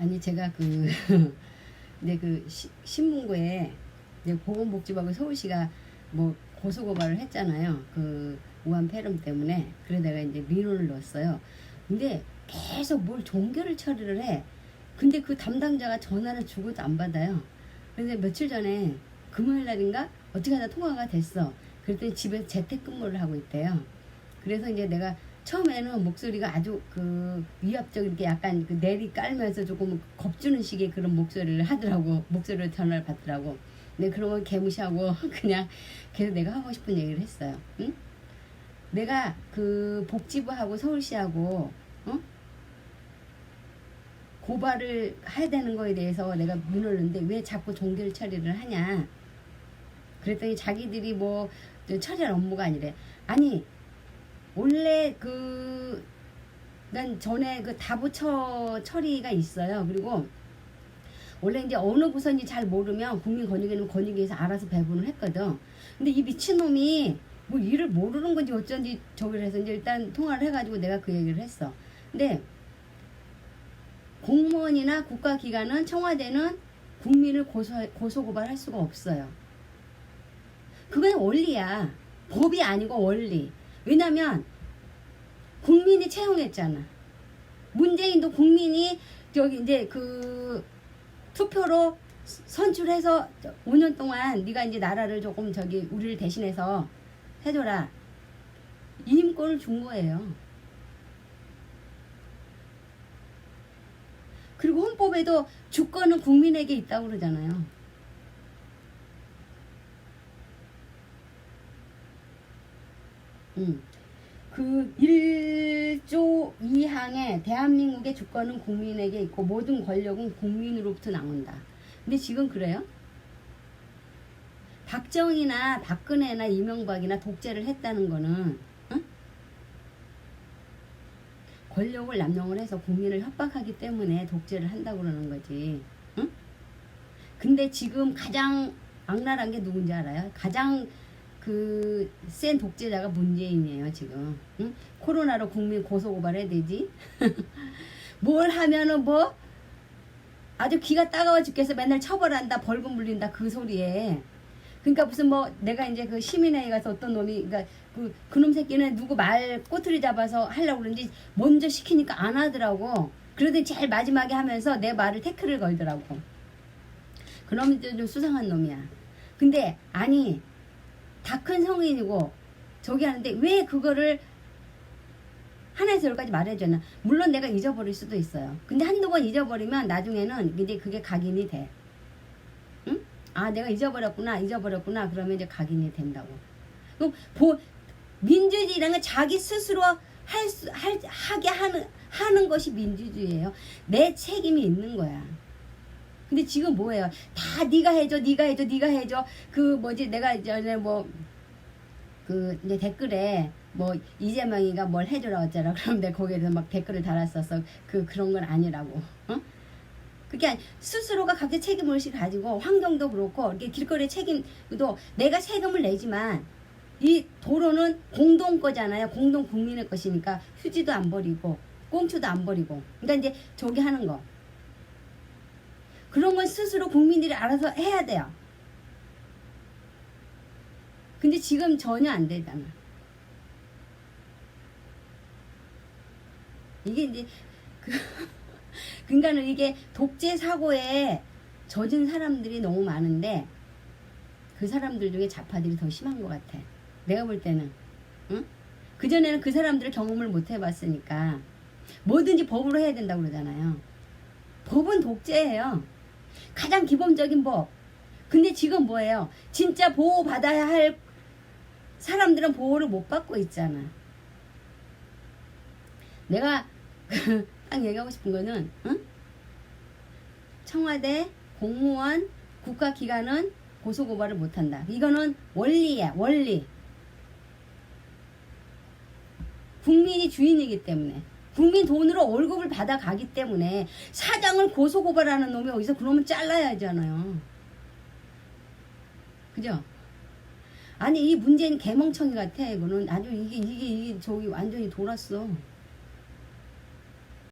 아니 제가 그 근데 그 시- 신문고에 이제 보건복지부하고 서울시가 뭐 고소고발을 했잖아요. 그 우한 폐렴 때문에 그래 내가 이제 민원을 넣었어요. 근데 계속 뭘 종결을 처리를 해. 근데 그 담당자가 전화를 주고도 안 받아요. 근데 며칠 전에 금요일 날인가 어떻게 하다 통화가 됐어. 그랬더니 집에서 재택근무를 하고 있대요. 그래서 이제 내가 처음에는 목소리가 아주 그 위압적 이렇게 약간 그 내리 깔면서 조금 겁주는 식의 그런 목소리를 하더라고 목소리를 전화를 받더라고. 근데 그런 걸 개무시하고 그냥 계속 내가 하고 싶은 얘기를 했어요. 응? 내가 그 복지부하고 서울시하고 어? 고발을 해야 되는 거에 대해서 내가 문을 넣는데 왜 자꾸 종결 처리를 하냐? 그랬더니 자기들이 뭐저 처리할 업무가 아니래. 아니 원래 그, 난 전에 그 다부처 처리가 있어요. 그리고 원래 이제 어느 부서인지 잘 모르면 국민권익위는 권익위에서 알아서 배분을 했거든. 근데 이 미친놈이 뭐 일을 모르는 건지 어쩐지 저기를 해서 이제 일단 통화를 해가지고 내가 그 얘기를 했어. 근데 공무원이나 국가기관은 청와대는 국민을 고소, 고소고발할 수가 없어요. 그건 원리야. 법이 아니고 원리. 왜냐면 국민이 채용했잖아. 문재인도 국민이 저기 이제 그 투표로 선출해서 5년 동안 네가 이제 나라를 조금 저기 우리를 대신해서 해줘라. 이임권을 준 거예요. 그리고 헌법에도 주권은 국민에게 있다고 그러잖아요. 음. 그 1조 2항에 대한민국의 주권은 국민에게 있고 모든 권력은 국민으로부터 나온다. 근데 지금 그래요? 박정희나 박근혜나 이명박이나 독재를 했다는 거는 응? 권력을 남용을 해서 국민을 협박하기 때문에 독재를 한다고 그러는 거지. 응? 근데 지금 가장 악랄한 게 누군지 알아요? 가장 그 센 독재자가 문재인이에요 지금. 응? 코로나로 국민 고소고발해야 되지? 뭘 하면은 뭐 아주 귀가 따가워 죽겠어. 맨날 처벌한다 벌금 물린다 그 소리에. 그러니까 무슨 뭐 내가 이제 그 시민회에 가서 어떤 놈이 그러니까 그 그놈 새끼는 누구 말 꼬투리 잡아서 하려고 그러는지 먼저 시키니까 안 하더라고. 그러더니 제일 마지막에 하면서 내 말을 태클을 걸더라고. 그놈이 좀 수상한 놈이야. 근데 아니 다 큰 성인이고 저기 하는데 왜 그거를 하나에서 열까지 말해줬나? 물론 내가 잊어버릴 수도 있어요. 근데 한두 번 잊어버리면 나중에는 이제 그게 각인이 돼. 응? 아 내가 잊어버렸구나 잊어버렸구나. 그러면 이제 각인이 된다고. 그럼 보, 민주주의라는 건 자기 스스로 할 수, 할, 하게 하는, 하는 것이 민주주의예요. 내 책임이 있는 거야 근데 지금 뭐예요? 다 네가 해줘, 네가 해줘, 네가 해줘. 그 뭐지? 내가 전에 뭐 그 이제 댓글에 뭐 이재명이가 뭘 해줘라 어쩌라. 그럼 내가 거기에서 막 댓글을 달았었어. 그 그런 건 아니라고. 어? 그게 아니, 스스로가 각자 책임 의식 가지고 환경도 그렇고 이렇게 길거리 책임도 내가 세금을 내지만 이 도로는 공동 거잖아요. 공동 국민의 것이니까 휴지도 안 버리고 꽁초도 안 버리고. 그러니까 이제 저기 하는 거. 그런 건 스스로 국민들이 알아서 해야 돼요. 근데 지금 전혀 안 되잖아. 이게 이제 그 그러니까는 이게 독재 사고에 젖은 사람들이 너무 많은데 그 사람들 중에 좌파들이 더 심한 것 같아. 내가 볼 때는, 응? 그 전에는 그 사람들을 경험을 못 해봤으니까 뭐든지 법으로 해야 된다고 그러잖아요. 법은 독재예요. 가장 기본적인 법. 근데 지금 뭐예요? 진짜 보호받아야 할 사람들은 보호를 못 받고 있잖아. 내가 딱 얘기하고 싶은 거는, 응? 청와대, 공무원, 국가기관은 고소고발을 못한다. 이거는 원리야, 원리. 국민이 주인이기 때문에. 국민 돈으로 월급을 받아가기 때문에 사장을 고소고발하는 놈이 어디서 그러면 잘라야 하잖아요. 그죠? 아니 이 문재인 개멍청이 같아 이거는 아주 이게 이게 이게 저기 완전히 돌았어.